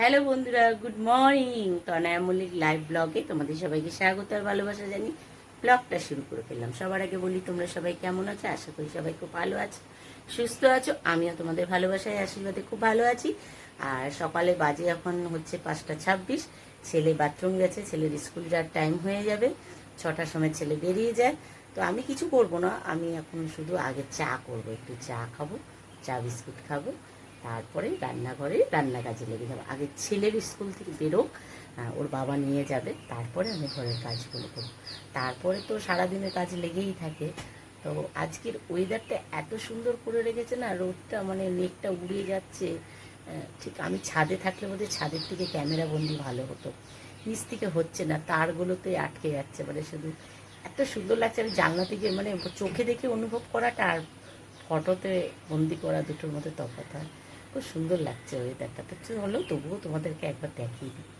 Hello বন্ধুরা, good morning. Tanaya Mallick live ব্লগে তোমাদের সবাইকে স্বাগত আর ভালোবাসা জানি ব্লগটা শুরু করে ফেললাম। সবার আগে বলি, তোমরা সবাই কেমন আছো? আশা করি সবাই খুব ভালো আছো, সুস্থ আছো। আমিও তোমাদের ভালোবাসায়, আশীর্বাদে খুব ভালো আছি। আর সকালে বাজে এখন হচ্ছে পাঁচটা ছাব্বিশ। ছেলে বাথরুম গেছে, ছেলের স্কুল যাওয়ার টাইম হয়ে যাবে। ছটার সময় ছেলে বেরিয়ে যায়। তো আমি কিছু করব না, আমি এখন শুধু আগে চা করব, একটু চা খাব, চা বিস্কুট খাব। তারপরে রান্নাঘরে রান্না কাজে লেগে যাব। আগে ছেলের স্কুল থেকে বেরোক ওর বাবা নিয়ে যাবে, তারপরে আমি ঘরের কাজগুলো করব। তারপরে তো সারাদিনের কাজ লেগেই থাকে। তো আজকের ওয়েদারটা এত সুন্দর করে রেখেছে না, রোদটা মানে মেঘটা উড়িয়ে যাচ্ছে। ঠিক আমি ছাদে থাকলে বোধহয় ছাদের থেকে ক্যামেরা বন্দি ভালো হতো। নিচ থেকে হচ্ছে না, তারগুলোতে আটকে যাচ্ছে। মানে শুধু এত সুন্দর লাগছে, আমি জানলা থেকে মানে চোখে দেখে অনুভব করাটা আর ফটোতে বন্দি করা দুটোর মধ্যে তফাৎ হয়। খুব সুন্দর লাগছে ওয়েদারটা তো হলেও তবুও তোমাদেরকে একবার দেখিয়ে দিই।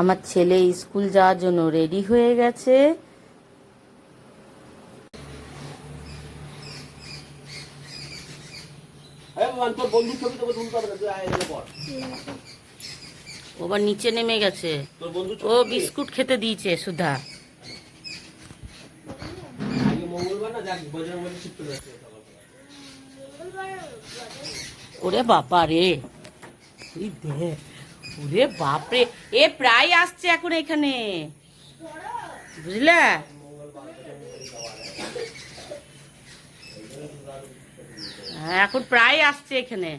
আমার ছেলে স্কুল যাওয়ার জন্য রেডি হয়ে গেছে। ওবার নিচে নেমে গেছে। ও বিস্কুট খেতে দিয়েছে সুধা। ওরে বাবা রে। দেখ। ওরে বাপরে, এ প্রায় আসছে এখন এখানে। বুঝলে? হ্যাঁ এখন প্রায় আসছে এখানে।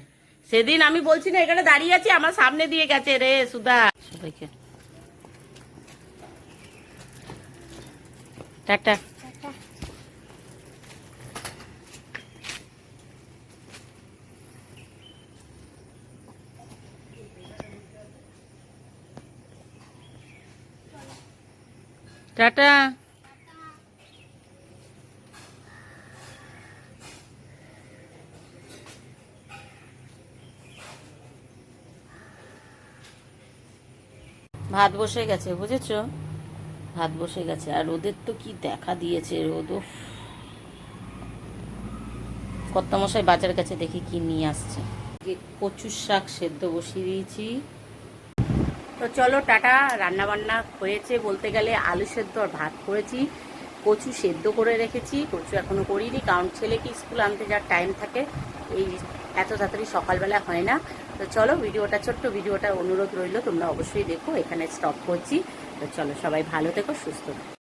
সেদিন আমি বলছি না, এখানে দাঁড়িয়ে আছি, আমার সামনে দিয়ে গেছে রে সুধা। সবাইকে। টাটা। টাটা। ভাত বসে গেছে, বুঝেছ? ভাত বসে গেছে, আর রোদের তো কি দেখা দিয়েছে রোদ। কর্তামশাই বাজার কাছে দেখি কি নিয়ে আসছে। কচুর শাক সেদ্ধ বসিয়ে দিয়েছি। তো চলো টাটা রান্না বান্না হয়েছে বলতে গেলে আলু সেদ্ধ আর ভাত করেছি, কচু সেদ্ধ করে রেখেছি, কচু এখনও করিনি, কারণ ছেলেকে স্কুল আনতে যাওয়ার টাইম থাকে, এই এত তাড়াতাড়ি সকালবেলা হয় না। তো চলো ভিডিওটা, ছোট্ট ভিডিওটা অনুরোধ রইল, তোমরা অবশ্যই দেখো, এখানে স্টপ করছি। তো চলো সবাই ভালো থেকো, সুস্থ থেকো।